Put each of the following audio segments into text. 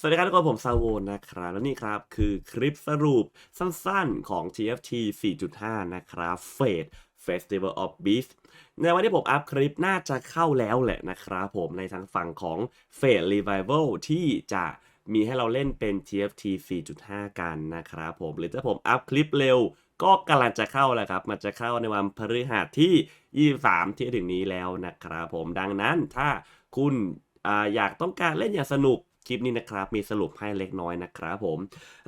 สวัสดีครับทุกคนผมซาโวนะครับ แล้วนี่ครับคือคลิปสรุปสั้นๆของ TFT 4.5 นะครับ Fate Festival of Beast ในวันที่ผมอัพคลิปน่าจะเข้าแล้วแหละนะครับผมในทางฝั่งของ Fate Revival ที่จะมีให้เราเล่นเป็น TFT 4.5 กันนะครับผมหรือถ้าผมอัพคลิปเร็วก็กำลังจะเข้าแล้วครับ มันจะเข้าในวันพฤหัสที่ 23 ที่ถึงนี้แล้วนะครับผมดังนั้นถ้าคุณออยากต้องการเล่นอย่างสนุก คลิปนี้นะครับ มีสรุปให้เล็กน้อยนะครับผม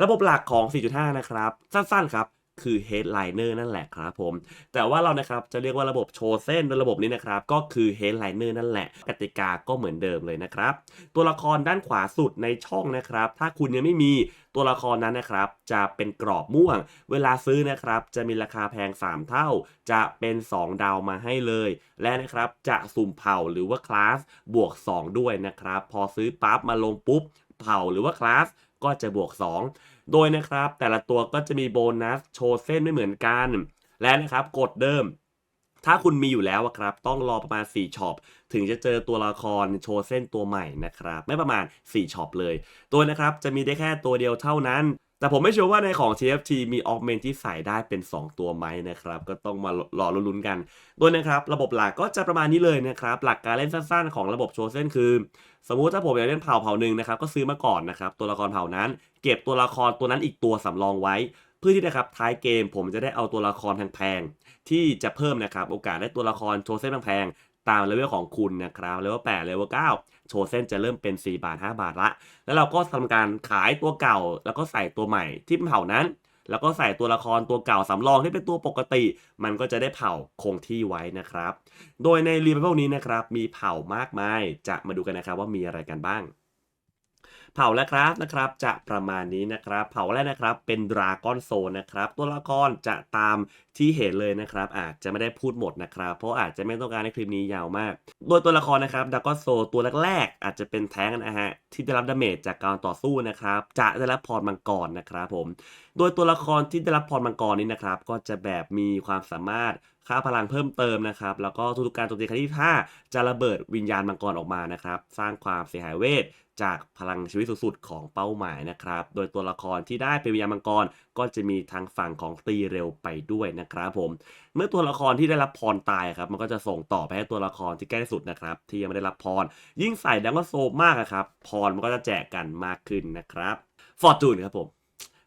ระบบหลักของ 4.5 นะครับ สั้นๆครับ คือ headliner นั่นแหละครับผม แต่ว่าเรานะครับจะเรียกว่าระบบโชว์เส้นโดยระบบนี้นะครับ ก็คือ headliner นั่นแหละ กติกาก็เหมือนเดิมเลยนะครับ ตัวละครด้านขวาสุดในช่องนะครับ ถ้าคุณยังไม่มีตัวละครนั้นนะครับ จะเป็นกรอบม่วง เวลาซื้อนะครับ จะมีราคาแพง 3 เท่า จะเป็น 2 ดาวมาให้เลย และนะครับจะสุ่มเผ่าหรือว่าคลาสบวก 2 ด้วยนะครับ พอซื้อปั๊บมาลงปุ๊บเผ่าหรือว่าคลาสก็จะบวก 2 โดยนะครับ แต่ละตัวก็จะมีโบนัสโชว์เส้นไม่เหมือนกัน และนะครับกฎเดิม ถ้าคุณมีอยู่แล้วอะครับ ต้องรอประมาณ 4ช็อปถึงจะเจอตัวละครโชว์เส้นตัวใหม่นะครับ ไม่ประมาณ 4ช็อปเลย ตัวนะครับจะมีได้แค่ตัวเดียวเท่านั้น แต่ผมไม่เชื่อว่าในของ TFT มีออกเมนที่ใส่ได้เป็น 2 ตัวไหมนะครับ ก็ต้องมารอลุ้นกันโดยนะครับ ระบบหลักก็จะประมาณนี้เลยนะครับ หลักการเล่นสั้นๆ ของระบบโชว์เส้นคือ สมมุติถ้าผมอยากเล่นเผ่าเผ่าหนึ่งนะครับ ก็ซื้อมาก่อนนะครับ ตัวละครเผ่านั้น เก็บตัวละครตัวนั้นอีกตัวสำรองไว้ เพื่อที่นะครับท้ายเกมผมจะได้เอาตัวละครแพงๆที่จะเพิ่มนะครับโอกาสได้ตัวละครโชว์เส้นแพงๆตามเลเวลของคุณนะครับเลเวล8เลเวล9 โชว์เส้นจะเริ่มเป็น 4 บาท 5 บาทละ แล้วเราก็ทำการขายตัวเก่า แล้วก็ใส่ตัวใหม่ที่เผ่านั้น แล้วก็ใส่ตัวละครตัวเก่าสำรองที่เป็นตัวปกติ มันก็จะได้เผ่าคงที่ไว้นะครับ โดยในรีวิวนี้นะครับมีเผ่ามากมาย จะมาดูกันนะครับว่ามีอะไรกันบ้าง เผ่าและคราฟนะครับจะประมาณนี้นะครับ เผ่าแรกนะครับเป็นดราก้อนโซนนะครับ ตัวละครจะตามที่เห็นเลยนะครับ อาจจะไม่ได้พูดหมดนะครับ เพราะอาจจะไม่ต้องการให้คลิปนี้ยาวมาก โดยตัวละครนะครับดราก้อนโซตัวแรกๆอาจจะเป็นแท้งนะฮะที่ได้รับดาเมจจากการต่อสู้นะครับ จะได้รับพรมังกรนะครับผม โดยตัวละครที่ได้รับพรมังกรนี้นะครับ ก็จะแบบมีความสามารถ ค่าพลังเพิ่มเติมนะครับ แล้วก็ทุกๆการโจมตีครั้งที่ 5 จะระเบิดวิญญาณมังกรออกมานะครับ สร้างความเสียหายเวทจากพลังชีวิตสุดๆของเป้าหมายนะครับ โดยตัวละครที่ได้เป็นวิญญาณมังกร ก็จะมีทางฝั่งของตีเร็วไปด้วยนะครับผม เมื่อตัวละครที่ได้รับพรตายครับ มันก็จะส่งต่อไปให้ตัวละครที่ใกล้ที่สุดนะครับ ที่ยังไม่ได้รับพร ยิ่งใส่ดังก็โซมากอะครับ พรมันก็จะแจกกันมากขึ้นนะครับ ฟอร์จูนครับผม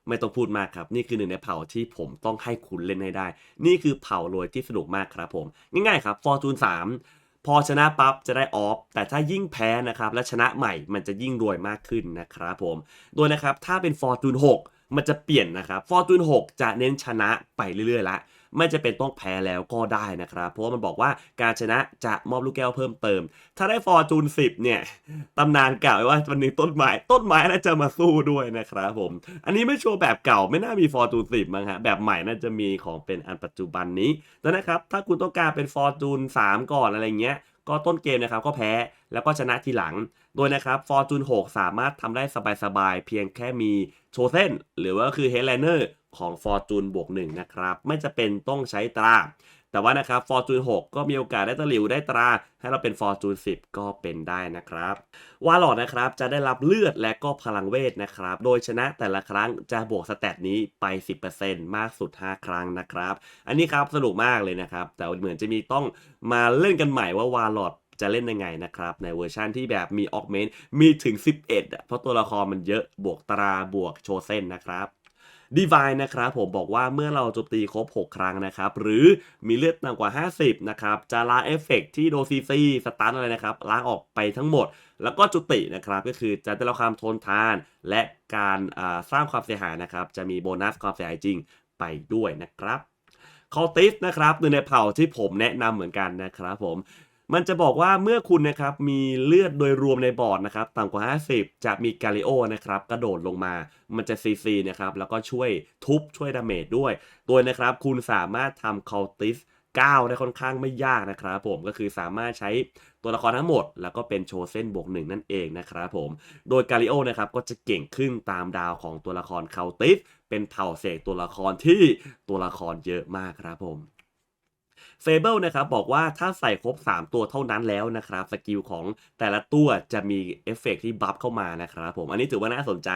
ไม่ต้องพูดมากครับ นี่คือหนึ่งในเผ่าที่ผมต้องให้คุณเล่นให้ได้ นี่คือเผ่ารวยที่สนุกมากครับผมง่ายๆครับฟอร์จูน3พอชนะปั๊บจะได้ออฟ แต่ถ้ายิ่งแพ้นะครับและชนะใหม่มันจะยิ่งรวยมากขึ้นนะครับผม โดยนะครับถ้าเป็นฟอร์จูน6มันจะเปลี่ยนนะครับฟอร์จูน6จะเน้นชนะไปเรื่อยๆละ ไม่จะเป็นต้องแพ้แล้วก็ได้นะครับ เพราะว่ามันบอกว่าการชนะจะมอบลูกแก้วเพิ่มเติม ถ้าได้ฟอร์จูน10 เนี่ยตำนานกล่าวไว้ว่าวันนี้ต้นไม้ต้นไม้น่าจะมาสู้ด้วยนะครับผม อันนี้ไม่ชัวร์แบบเก่าไม่น่ามีฟอร์จูน10มั้งฮะแบบใหม่น่าจะมีของเป็นอันปัจจุบันนี้ดังนะครับถ้าคุณต้องการเป็นฟอร์จูน3 ก่อนอะไรเงี้ยก็ต้นเกมนะครับก็แพ้แล้วก็ชนะทีหลัง โดยนะครับฟอร์จูน6สามารถทำได้สบายๆ เพียงแค่มีโชเซนหรือว่าคือเฮดไลเนอร์ ของฟอร์จูนบวกหนึ่งนะครับ ไม่จะเป็นต้องใช้ตรา แต่ว่านะครับฟอร์จูน6ก็มีโอกาสได้ตะหลิวได้ตรา ให้เราเป็นฟอร์จูน10ก็เป็นได้นะครับวาลอดนะครับจะได้รับเลือดและก็พลังเวทนะครับ โดยชนะแต่ละครั้งจะบวกสแตทนี้ไป 10%มากสุด 5 ครั้งนะครับ อันนี้ครับสนุกมากเลยนะครับ แต่เหมือนจะมีต้องมาเล่นกันใหม่ว่าวาลอดจะเล่นยังไงนะครับ ในเวอร์ชันที่แบบมีออกเมนมีถึง 11อะเพราะตัวละครมันเยอะบวกตราบวกโชเซนนะครับ ดีวายนะครับผมบอกว่าเมื่อเราโจมตีครบ 6 ครั้งนะครับ หรือมีเลือดต่ำกว่า 50 นะครับ จะล้างเอฟเฟกต์ที่โดซีซีสตาร์ทอะไรนะครับล้างออกไปทั้งหมด แล้วก็จุตินะครับก็คือจะได้รับความทนทาน และการสร้างความเสียหายนะครับ จะมีโบนัสความเสียหายจริงไปด้วยนะครับคอติสนะครับหนึ่งในเผ่าที่ผมแนะนำเหมือนกันนะครับผม มันจะบอกว่าเมื่อคุณนะครับมีเลือดโดยรวมในบอร์ดนะครับต่ำกว่า 50 จะมีกาลิโอนะครับกระโดดลงมา มันจะซีซีนะครับแล้วก็ช่วยทุบช่วยดาเมจด้วย โดยนะครับคุณสามารถทำคอลติส9ได้ค่อนข้างไม่ยากนะครับผมก็คือสามารถใช้ตัวละครทั้งหมด แล้วก็เป็นโชเส้นบวกหนึ่งนั่นเองนะครับผมโดยกาลิโอนะครับก็จะเก่งขึ้นตามดาวของตัวละครเคาติสเป็นเผ่าเสกตัวละครที่ตัวละครเยอะมากครับผม เฟเบิลนะครับบอกว่าถ้าใส่ครบ 3 ตัวเท่านั้นแล้วนะครับสกิลของแต่ละตัวจะมีเอฟเฟกต์ที่บัฟเข้ามานะครับผมอันนี้ถือว่าน่าสนใจ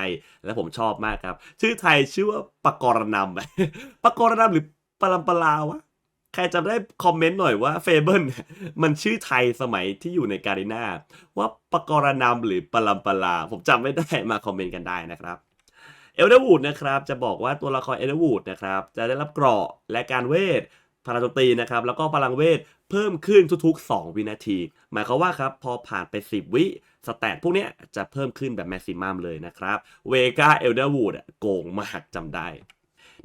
และผมชอบมากครับ ชื่อไทยชื่อว่าปกรณำปกรณำหรือปลัมปลาวะใครจำได้คอมเมนต์หน่อยว่าเฟเบิลมันชื่อไทยสมัยที่อยู่ในการีนาว่าปกรณำหรือปลัมปลา ผมจำไม่ได้มาคอมเมนต์กันได้นะครับเอลเดอร์วูดนะครับจะบอกว่าตัวละครเอลเดอร์วูดนะครับจะได้รับเกราะและการเวท พลังโจมตีนะครับแล้วก็พลังเวทเพิ่มขึ้นทุกๆ 2 วินาที หมายความว่าครับพอผ่านไป 10 วิสแตทพวกเนี้ยจะเพิ่มขึ้นแบบแม็กซิมัมเลยนะครับเวกาเอลเดอร์วูดโกงมากจำได้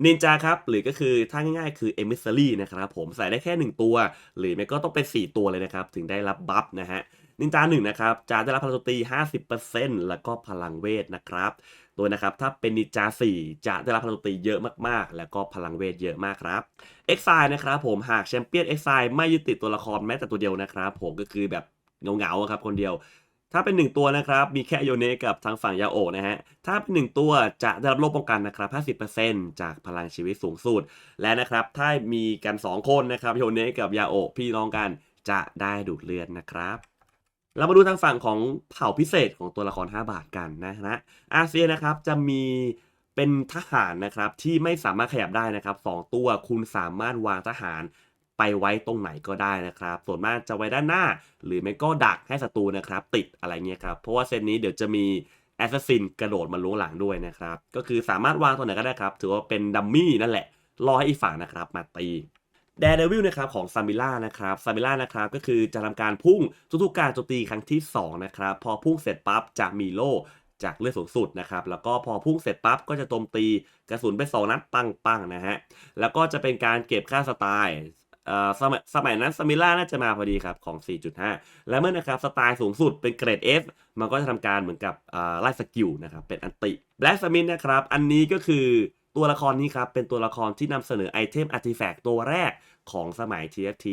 นินจาครับหรือก็คือถ้าง่ายๆ คือเอมิสซ r y นะครับผมใส่ได้แค่ 1 ตัว หรือไม่ก็ต้องเป็น 4 ตัวเลยนะครับ ถึงได้รับบัฟนะฮะนินจาหนึ่งนะครับจะได้รับพลังโจมตี 50%แล้วก็พลังเวทนะครับ โดยนะครับ ถ้าเป็นนิจา4 จะได้รับพลังตีเยอะมากๆ แล้วก็พลังเวทเยอะมากครับเอ็กไซนะครับผมหากแชมเปี้ยนเอ็กไซไม่ยึดติดตัวละครแม้แต่ตัวเดียวนะครับผมก็คือแบบเงาๆครับคนเดียว ถ้าเป็น 1 ตัวนะครับ มีแค่โยเนกับทางฝั่งยาโอะนะฮะ ถ้าเป็น 1 ตัวจะได้รับโล่ป้องกันนะครับ 50%จากพลังชีวิตสูงสุด และนะครับ ถ้ามีกัน 2 คนนะครับ โยเนกับยาโอะพี่น้องกันจะได้ดูดเลือดนะครับ เรามาดูทางฝั่งของเผ่าพิเศษของตัวละคร 5 บาทกันนะฮะอาเซียนะครับจะมีเป็นทหารนะครับที่ไม่สามารถขยับได้นะครับสองตัวคุณสามารถวางทหารไปไว้ตรงไหนก็ได้นะครับ ส่วนมากจะไว้ด้านหน้า หรือไม่ก็ดักให้ศัตรูนะครับ ติดอะไรเงี้ยครับ เพราะว่าเซตนี้เดี๋ยวจะมีแอสซัสซินกระโดดมาล้วงหลังด้วยนะครับ ก็คือสามารถวางตรงไหนก็ได้ครับ ถือว่าเป็นดัมมี่นั่นแหละ รอให้อีกฝั่งนะครับมาตี แดร์เดวิลนะครับของซามิล่านะครับซามิล่านะครับก็คือจะทำการพุ่งทุกๆการโจมตีครั้งที่2นะครับพอพุ่งเสร็จปั๊บจะมีโล่จากเลือดสูงสุดนะครับ แล้วก็พอพุ่งเสร็จปั๊บก็จะโจมตีกระสุนไปสองนัดปังๆนะฮะ แล้วก็จะเป็นการเก็บค่าสไตล์เออสมัยสมัยนั้นซามิล่าน่าจะมาพอดีครับของ 4.5 และเมื่อนะครับสไตล์สูงสุดเป็นเกรด F มันก็จะทำการเหมือนกับอ่าไล่สกิลนะครับ เป็นอันติแบล็กสมินนะครับ อันนี้ก็คือ ตัวละครนี้ครับเป็นตัวละครที่นำเสนอไอเทมอาร์ติแฟกต์ตัวแรกของสมัย TFT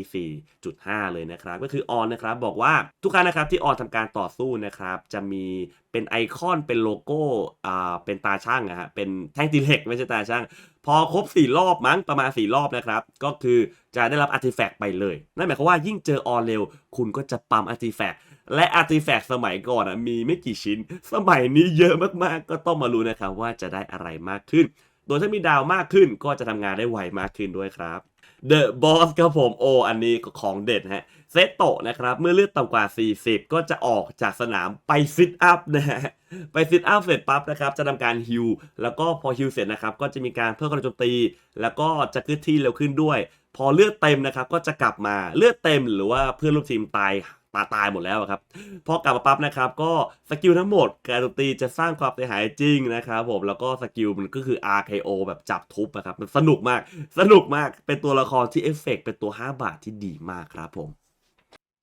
4.5 เลยนะครับ ก็คือออนนะครับบอกว่าทุกครั้งนะครับที่ออนทำการต่อสู้นะครับจะมีเป็นไอคอนเป็นโลโก้อ่าเป็นตาช่างอะฮะเป็นแท่งตีเหล็กไม่ใช่ตาช่าง พอครบ 4 รอบมั้งประมาณ 4 รอบนะครับ ก็คือจะได้รับอาร์ติแฟกต์ไปเลย นั่นหมายความว่ายิ่งเจอออนเร็ว คุณก็จะปั๊มอาร์ติแฟกต์และอาร์ติแฟกต์สมัยก่อนอะมีไม่กี่ชิ้น สมัยนี้เยอะมากๆ ก็ต้องมารู้นะครับว่าจะได้อะไรมากขึ้น โดยถ้ามีดาวมากขึ้นก็จะทำงานได้ไวมากขึ้นด้วยครับ The Boss ครับผมโออันนี้ของเด็ดฮะเซตโตนะครับเมื่อเลือดต่ำกว่า 40 ก็จะออกจากสนามไปซิทอัพนะฮะไปซิทอัพเสร็จปั๊บนะครับจะทำการฮิลแล้วก็พอฮิลเสร็จนะครับก็จะมีการเพิ่มกำลังโจมตี แล้วก็จะเคลื่อนที่เร็วขึ้นด้วย พอเลือดเต็มนะครับก็จะกลับมาเลือดเต็มหรือว่าเพื่อนร่วมทีมตาย ตาตายหมดแล้วครับ พอกลับมาปั๊บนะครับ ก็สกิลทั้งหมดการตีจะสร้างความเสียหายจริงนะครับผมแล้วก็สกิลมันก็คือ RKO แบบจับทุบนะครับมันสนุกมากสนุกมากเป็นตัวละครที่เอฟเฟกต์เป็นตัว 5 บาทที่ดีมากครับผม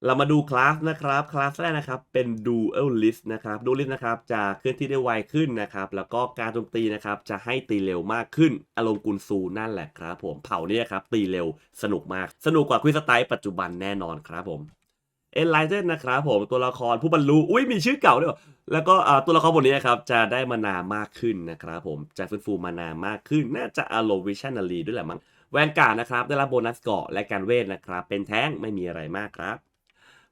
เรามาดูคลาสนะครับ คลาสแรกนะครับ เป็น Dual List นะครับ Dual List นะครับ จะเคลื่อนที่ได้ไวขึ้นนะครับ แล้วก็การโจมตีนะครับ จะให้ตีเร็วมากขึ้น อารมณ์กุนซูนั่นแหละครับผม เผาเนี่ยครับ ตีเร็ว สนุกมาก สนุกกว่าควิสไตล์ปัจจุบันแน่นอนครับผม เอ็นไลเซนนะครับผมตัวละครผู้บรรลุอุ้ยมีชื่อเก่าด้วยแล้วก็ตัวละครบทนี้ครับจะได้มานามากขึ้นนะครับผมจะฟื้นฟูมานามากขึ้น น่าจะอารมณ์วิชันนารีด้วยแหละมั้งแวนการ์ดนะครับได้รับโบนัสเกาะและการเวทนะครับเป็นแท้งไม่มีอะไรมากครับ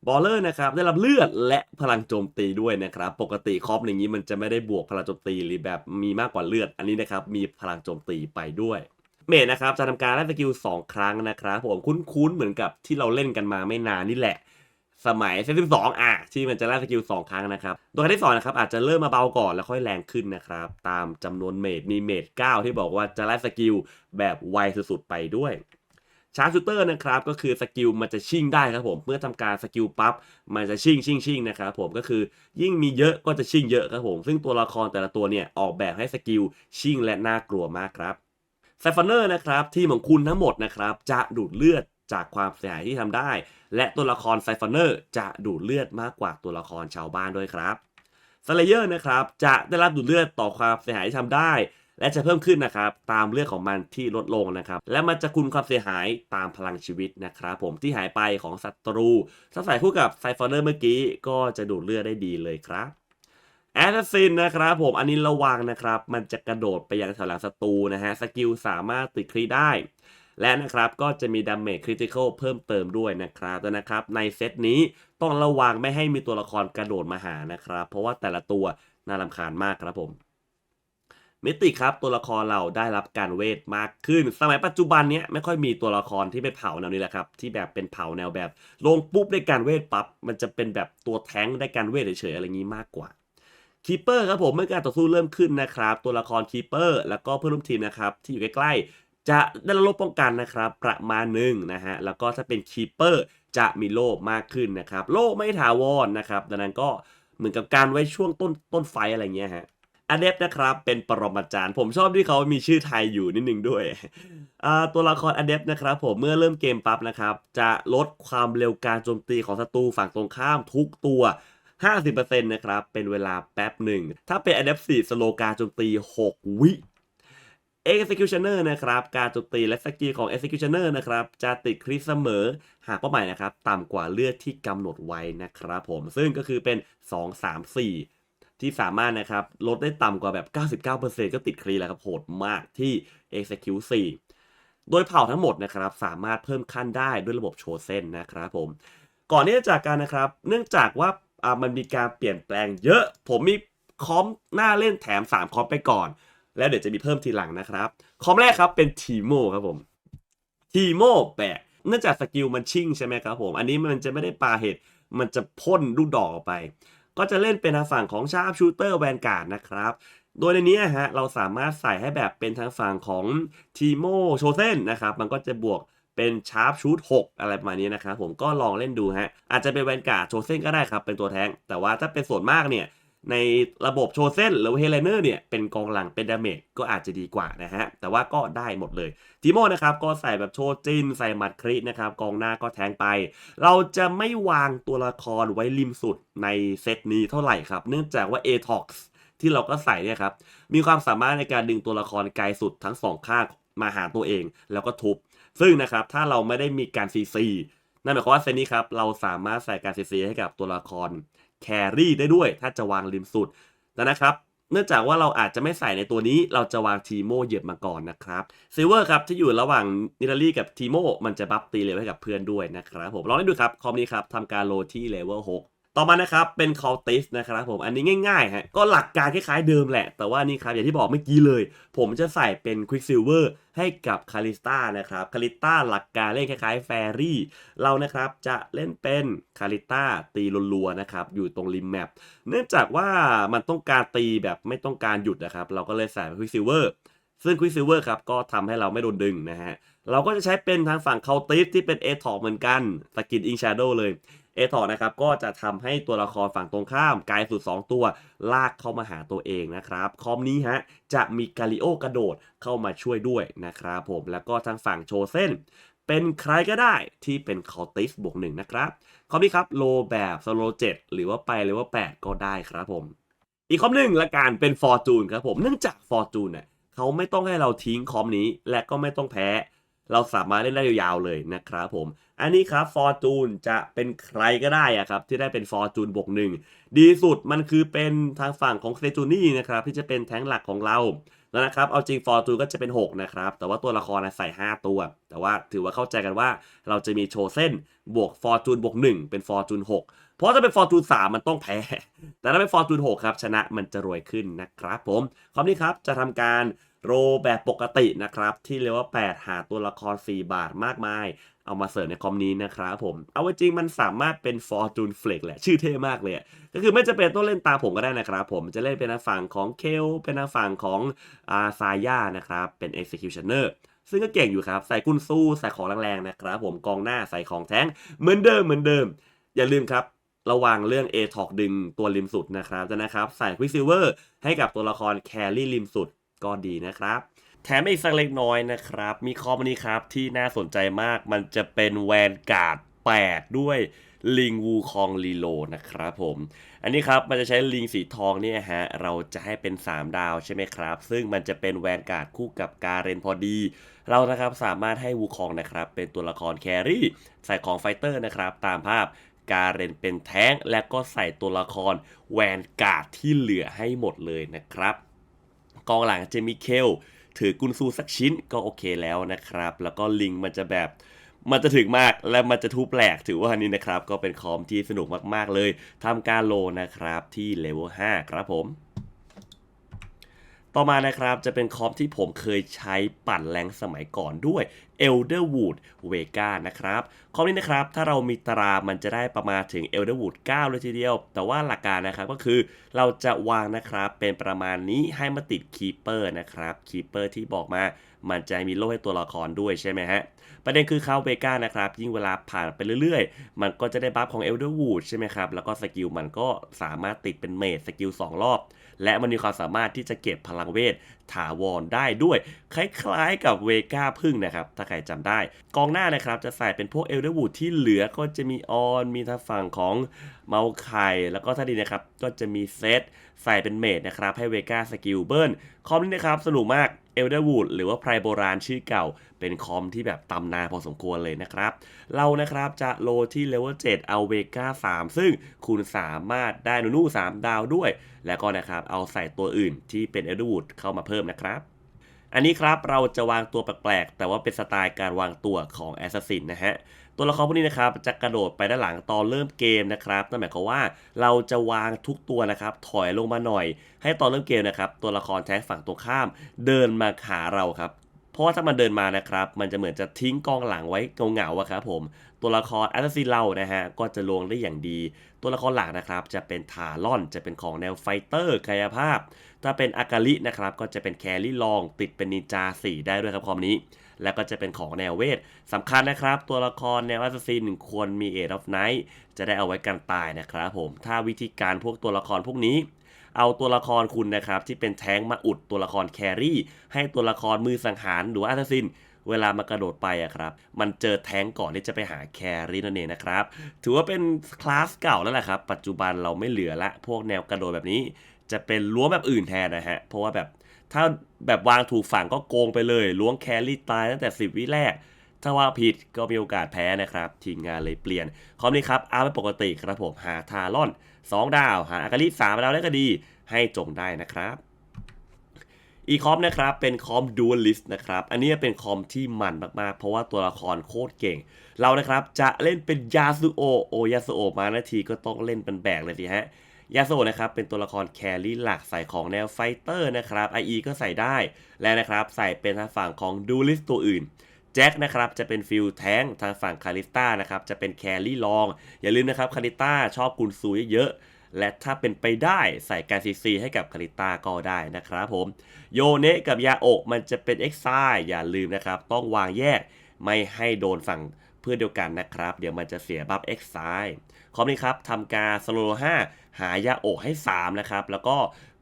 บอลเลอร์นะครับได้รับเลือดและพลังโจมตีด้วยนะครับ ปกติคอปอย่างนี้มันจะไม่ได้บวกพลังโจมตีหรือแบบมีมากกว่าเลือดอันนี้นะครับมีพลังโจมตีไปด้วยเมดนะครับจะทำการไล่สกิล2ครั้งนะครับผมคุ้นๆเหมือนกับที่เราเล่นกันมาไม่นานนี่แหละ สมัยเซตสิบสองอะที่มันจะไล่สกิลสองครั้งนะครับโดยครั้งที่สองนะครับอาจจะเริ่มมาเบาก่อนแล้วค่อยแรงขึ้นนะครับ ตามจำนวนเมดมีเมด9ที่บอกว่าจะไล่สกิลแบบไวสุดๆไปด้วยชาร์จชูเตอร์นะครับก็คือสกิลมันจะชิ่งได้ครับผม เมื่อทำการสกิลปั๊บมันจะชิ่งชิ่งชิ่งนะครับผมก็คือยิ่งมีเยอะก็จะชิ่งเยอะครับผม ซึ่งตัวละครแต่ละตัวเนี่ยออกแบบให้สกิลชิ่งและน่ากลัวมากครับไซฟอนเนอร์นะครับทีมของคุณทั้งหมดนะครับจะดูดเลือด จากความเสียหายที่ทำได้ และตัวละครไซฟอนเนอร์จะดูดเลือดมากกว่าตัวละครชาวบ้านด้วยครับสเลเยอร์นะครับจะได้รับดูดเลือดต่อความเสียหายที่ทำได้ และจะเพิ่มขึ้นนะครับตามเลือดของมันที่ลดลงนะครับและมันจะคุมความเสียหายตามพลังชีวิตนะครับผมที่หายไปของศัตรูถ้าใส่คู่กับไซฟอนเนอร์เมื่อกี้ก็จะดูดเลือดได้ดีเลยครับแอสซัสซินนะครับผมอันนี้ระวังนะครับ มันจะกระโดดไปยังแถวหลังศัตรูนะฮะสกิลสามารถติดครีได้ และนะครับก็จะมีดาเมจคริติคอลเพิ่มเติมด้วยนะครับแต่นะครับในเซตนี้ต้องระวังไม่ให้มีตัวละครกระโดดมาหานะครับ เพราะว่าแต่ละตัวน่ารำคาญมากครับผมมิติครับตัวละครเราได้รับการเวทมากขึ้น สมัยปัจจุบันเนี้ยไม่ค่อยมีตัวละครที่เป็นเผาแนวนี้แหละครับ ที่แบบเป็นเผาแนวแบบ ลงปุ๊บได้การเวทปับ๊บมันจะเป็นแบบตัวแท้งได้การเวทเฉยๆอะไรงี้มากกว่าคีเปอร์ครับผมเมื่อการต่อสู้เริ่มขึ้นนะครับ ตัวละครคีเปอร์แล้วก็เพื่อนร่วมทีมนะครับที่อยู่ใกล้ๆ จะได้โล่ป้องกันนะครับ ประมาณหนึ่งนะฮะแล้วก็ถ้าเป็นคีเปอร์จะมีโล่มากขึ้นนะครับ โล่ไม่ถาวรนะครับดังนั้นก็เหมือนกับการไว้ช่วงต้นต้นไฟอะไรเงี้ยฮะอเดฟนะครับเป็นปรมาจารย์ ผมชอบที่เขามีชื่อไทยอยู่นิดนึงด้วยตัวละครอเดฟนะครับผมเมื่อเริ่มเกมปั๊บนะครับ จะลดความเร็วการโจมตีของศัตรูฝั่งตรงข้ามทุกตัว 50%นะครับ เป็นเวลาแป๊บหนึ่ง ถ้าเป็น a d a p t 4สโลการโจมตี 6 วิ Executioner นะครับการโจมตีและสกิลของ Executioner นะครับจะติดคริสเสมอ หากเป้าหมายนะครับต่ำกว่าเลือดที่กำหนดไว้นะครับผมซึ่งก็คือเป็น 2 3 4 ที่สามารถนะครับลดได้ต่ำกว่าแบบ 99%ก็ติดครีแล้วครับโหดมากที่ Execute 4 โดยเผ่าทั้งหมดนะครับสามารถเพิ่มขั้นได้ด้วยระบบโชเซนนะครับผมก่อนที่จะจากกันนะครับ เนื่องจากว่าอ่ามันมีการเปลี่ยนแปลงเยอะ ผมมีคอมหน้าเล่นแถม 3 คอมไปก่อน แล้วเดี๋ยวจะมีเพิ่มทีหลังนะครับ คอมแรกครับเป็นทีโมครับผมทีโมแปะเนื่องจากสกิลมันชิ่งใช่ไหมครับผม อันนี้มันจะไม่ได้ปาเห็ดมันจะพ่นลูกดอกออกไป ก็จะเล่นเป็นทางฝั่งของชาร์ปชูเตอร์แวนการ์ดนะครับ โดยในนี้ฮะเราสามารถใส่ให้แบบเป็นทางฝั่งของทีโมโชเซนนะครับ มันก็จะบวกเป็นชาร์ปชูต6อะไรประมาณนี้นะครับผมก็ลองเล่นดูฮะอาจจะเป็นแวนการ์ดโชเซนก็ได้ครับเป็นตัวแทงแต่ว่าถ้าเป็นส่วนมากเนี่ย ในระบบโชเซนหรือเฮเลเนอร์เนี่ยเป็นกองหลังเป็นดาเมจก็อาจจะดีกว่านะฮะ แต่ว่าก็ได้หมดเลยทีโมนะครับก็ใส่แบบโชจินใส่มัดครินะครับกองหน้าก็แทงไป เราจะไม่วางตัวละครไว้ริมสุดในเซตนี้เท่าไหร่ครับ เนื่องจากว่า ATOX ที่เราก็ใส่เนี่ยครับมีความสามารถในการดึงตัวละครไกลสุดทั้งสองข้างมาหาตัวเองแล้วก็ทุบ ซึ่งนะครับถ้าเราไม่ได้มีการซีซีนั่นหมายความว่าเซตนี้ครับเราสามารถใส่การซีซีให้กับตัวละคร แครี่ได้ด้วย ถ้าจะวางริมสุดแต่นะครับ เนื่องจากว่าเราอาจจะไม่ใส่ในตัวนี้เราจะวางทีโมเหยียบมาก่อนนะครับซิลเวอร์ครับที่อยู่ระหว่างนิลารี่กับทีโมมันจะบัฟตีเลเวลให้กับเพื่อนด้วยนะครับผมลองเล่นดูครับคอมนี้ครับทำการโลที่เลเวล6 ต่อมานะครับเป็นคอ l ติสนะครับผมอันนี้ง่ายๆฮะก็หลักการคล้ายๆเดิมแหละ แต่ว่านี่ครับอย่างที่บอกเมื่อกี้เลย ผมจะใส่เป็นควิกซิลเวอร์ให้กับคาริสตานะครับคาริสตาหลักการเล่นคล้ายๆแฟรี่เรานะครับจะเล่นเป็นคาริสต้าตีรัวๆนะครับอยู่ตรงริมแมปเนื่องจากว่ามันต้องการตีแบบไม่ต้องการหยุดนะครับเราก็เลยใส่ควิกซิลเวอร์ซึ่งควิกซิลเวอร์ครับก็ทำให้เราไม่โดนดึงนะฮะเราก็จะใช้เป็นทางฝั่งเคาติสที่เป็นเอทอเหมือนกันสกินอิงชาโดเลย อทอนะครับ ก็จะทำให้ตัวละครฝั่งตรงข้ามกลายสุด 2 ตัว ลากเข้ามาหาตัวเองนะครับ คอมนี้ฮะจะมีกาลิโอกระโดดเข้ามาช่วยด้วยนะครับผมแล้วก็ทางฝั่งโชเซนเป็นใครก็ได้ที่เป็นคอติสบวกหนึ่งนะครับคอมนี้ครับโลแบบสโลเจ็ดหรือว่าไปหรือว่า 8 ก็ได้ครับผม อีกคอมหนึ่งละกันเป็นฟอร์จูนครับผมเนื่องจากฟอร์จูนเนี่ยเขาไม่ต้องให้เราทิ้งคอมนี้และก็ไม่ต้องแพ้ เราสามารถเล่นได้ยาวๆเลยนะครับผม อันนี้ครับฟอร์จูนจะเป็นใครก็ได้อะครับที่ได้เป็นฟอร์จูนบวกหนึ่งดีสุดมันคือเป็นทางฝั่งของเซจูนี่นะครับที่จะเป็นแท้งหลักของเราแล้วนะครับ เอาจริงฟอร์จูนก็จะเป็น 6 นะครับ แต่ว่าตัวละครใส่ 5 ตัว แต่ว่าถือว่าเข้าใจกันว่าเราจะมีโชเส้นบวกฟอร์จูนบวก 1 เป็นฟอร์จูน6เพราะถ้าเป็นฟอร์จูน3มันต้องแพ้ แต่ถ้าเป็นฟอร์จูน6ครับ ชนะมันจะรวยขึ้นนะครับผมคอมนี้ครับจะทำการ โรแบบปกตินะครับ ที่เรียกว่า 8 หาตัวละคร 4 บาทมากมาย เอามาเสิร์ฟในคอมนี้นะครับผม เอาไว้จริงมันสามารถเป็น Fortune Flex แหละ ชื่อเท่มากเลย ก็คือไม่จะเป็นต้องเล่นตาผมก็ได้นะครับผมจะเล่นเป็นฝั่งของเคลเป็นฝั่งของอาซาย่านะครับ เป็น Executioner ซึ่งก็เก่งอยู่ครับ ใส่กุนสู้ใส่ของแรงๆนะครับผมกองหน้าใส่ของแท้งเหมือนเดิมเหมือนเดิม อย่าลืมครับระวังเรื่อง a t o ดึงตัวริมสุดนะครับจะนะครับ ใส่ Quicksilver ให้กับตัวละครแครี่ริมสุด ก็ดีนะครับแถมอีกสักเล็กน้อยนะครับ มีคอมนี้ครับที่น่าสนใจมากมันจะเป็นแวนการ์ด8 ด้วยลิงวูคองลีโลนะครับผม อันนี้ครับมันจะใช้ลิงสีทองเนี่ยฮะ เราจะให้เป็น 3 ดาวใช่ไหมครับ ซึ่งมันจะเป็นแวนการ์ดคู่กับการเรนพอดี เรานะครับสามารถให้วูคองนะครับ เป็นตัวละครแครี่ใส่ของไฟเตอร์นะครับ ตามภาพการเรนเป็นแท้ง และก็ใส่ตัวละครแวนการ์ดที่เหลือให้หมดเลยนะครับ กองหลังเจมีเคลถือกุนซูสักชิ้นก็โอเคแล้วนะครับ แล้วก็ลิงมันจะแบบมันจะถึงมากและมันจะทุบแหลกถือว่านี้นะครับ ก็เป็นคอมที่สนุกมากๆเลยทำการโลนะครับที่เลเวล5ครับผม ต่อมานะครับจะเป็นคอมที่ผมเคยใช้ปั่นแรงสมัยก่อนด้วย Elderwood Vega นะครับคอนี้นะครับ ถ้าเรามีตรามันจะได้ประมาณถึง Elderwood 9 เลยทีเดียว แต่ว่าหลักการนะครับก็คือเราจะวางนะครับเป็นประมาณนี้ให้มาติด Keeper นะครับ Keeper ที่บอกมามันจะมีโล่ให้ตัวละครด้วยใช่ไหมฮะ ประเด็นคือเขาเวก้านะครับ ยิ่งเวลาผ่านไปเรื่อยๆ มันก็จะได้บัฟของ Elderwood ใช่ไหมครับ แล้วก็สกิลมันก็สามารถติดเป็นเมจสกิล2รอบ และมันมีความสามารถที่จะเก็บพลังเวท ถาวรได้ด้วย คล้ายๆกับเวก้าพึ่งนะครับ ถ้าใครจำได้ กองหน้านะครับจะใส่เป็นพวกเอลเดอร์วูดที่เหลือก็จะมีออน มีทางฝั่งของ เมาไคแล้วก็ถ้าดีนะครับ ก็จะมีเซตใส่เป็นเมจนะครับ ให้เวก้าสกิลเบิร์นคอมนี้นะครับ สนุกมาก Elderwood หรือว่าไพรโบราณชื่อเก่า เป็นคอมที่แบบตำนานพอสมควรเลยนะครับ เรานะครับจะโลที่เลเวล7เอาเวก้า3 ซึ่งคุณสามารถได้นูนู3ดาวด้วย แล้วก็นะครับเอาใส่ตัวอื่นที่เป็น Elderwood เข้ามาเพิ่มนะครับ อันนี้ครับเราจะวางตัวแปลกๆ แต่ว่าเป็นสไตล์การวางตัวของ Assassin นะฮะ ตัวละครพวกนี้นะครับจะกระโดดไปด้านหลังตอนเริ่มเกมนะครับนั่นหมายความว่าเราจะวางทุกตัวนะครับถอยลงมาหน่อย ให้ตอนเริ่มเกมนะครับตัวละครแท้ฝั่งตัวข้าม เดินมาหาเราครับเพราะว่าถ้ามันเดินมานะครับ มันจะเหมือนจะทิ้งกองหลังไว้เงาๆอะครับผม ตัวละครแอสซินเรานะฮะก็จะลงได้อย่างดี ตัวละครหลักนะครับจะเป็นทารอนจะเป็นของแนวไฟเตอร์กายภาพ ถ้าเป็นอากาลินะครับก็จะเป็นแครี่ลองติดเป็นนินจา4ได้ด้วยครับคอมนี้ แล้วก็จะเป็นของแนวเวทสำคัญนะครับ ตัวละครแนวแอสซินควรมีเอ of Night จะได้เอาไว้กันตายนะครับผมถ้าวิธีการพวกตัวละครพวกนี้เอาตัวละครคุณนะครับที่เป็นแท้งมาอุดตัวละครแครี่ ให้ตัวละครมือสังหารหรือว่าแอสซิน เวลามากระโดดไปอะครับ มันเจอแท้งก่อนที่จะไปหาแครีนั่นเองนะครับ ถือว่าเป็นคลาสเก่าแล้วแหละครับ ปัจจุบันเราไม่เหลือละ พวกแนวกระโดดแบบนี้ จะเป็นล้วงแบบอื่นแทนนะฮะ เพราะว่าแบบถ้าแบบวางถูกฝั่งก็โกงไปเลย ล้วงแครี่ตายตั้งแต่ 10 วิแรก ถ้าว่าผิดก็มีโอกาสแพ้นะครับ ทีมงานเลยเปลี่ยน คอมนี้ครับอาร์ไม่ปกติครับผมหาทารอน 2 ดาว หาอากาลิ3ดาวได้ก็ดี ให้จงได้นะครับ อีคอมนะครับเป็นคอมดูลิสต์นะครับอันนี้เป็นคอมที่มันมากๆ เพราะว่าตัวละครโคตรเก่ง เรานะครับจะเล่นเป็นยาสุโอโอยาสุโอมานาทีก็ต้องเล่นเป็นแบกเลยสิฮะยาโซนะครับเป็นตัวละครแครี่หลักใส่ของแนวไฟเตอร์นะครับ IE ก็ใส่ได้ และนะครับใส่เป็นทางฝั่งของดูลิสตัวอื่นแจ็คนะครับจะเป็นฟิลแทงทางฝั่งคาริสต้านะครับจะเป็นแครี่ลอง อย่าลืมนะครับคาริสต้าชอบกุนซูเยอะ และถ้าเป็นไปได้ใส่การซีซีให้กับคาริสตาก็ได้นะครับผม โยเนะกับยาโอะมันจะเป็นเอ็กซายอย่าลืมนะครับ ต้องวางแยกไม่ให้โดนฝั่งเพื่อเดียวกันนะครับ เดี๋ยวมันจะเสียบัฟเอ็กซายคอมนี้ครับทำการสโล5หายาโอะให้ 3 นะครับ แล้วก็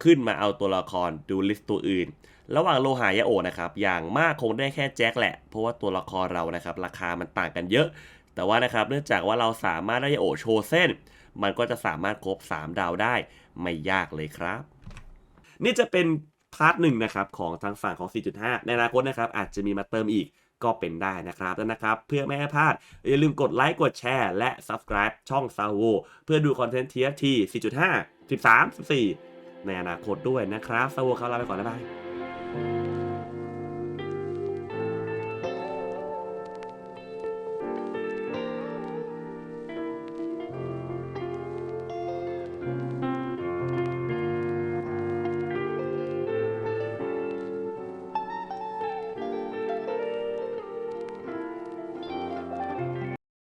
ขึ้นมาเอาตัวละครดูลิสต์ตัวอื่น ระหว่างโลหายาโอะนะครับ อย่างมากคงได้แค่แจ็คแหละ เพราะว่าตัวละครเรานะครับ ราคามันต่างกันเยอะ แต่ว่านะครับเนื่องจากว่าเราสามารถได้ยาโอะโชว์เส้น มันก็จะสามารถครบ 3 ดาวได้ไม่ยากเลยครับ นี่จะเป็นพาร์ทหนึ่งนะครับของทางฝั่งของ 4.5 ในอนาคตนะครับอาจจะมีมาเติมอีกก็เป็นได้นะครับแล้วนะครับ เพื่อไม่ให้พลาด อย่าลืมกดไลค์กดแชร์และ Subscribe ช่อง s a v o เพื่อดูคอนเทนต์ TFT 4.5 13 14 ในอนาคตด้วยนะครับ s a v o ครับลาไปก่อนแล้วบาย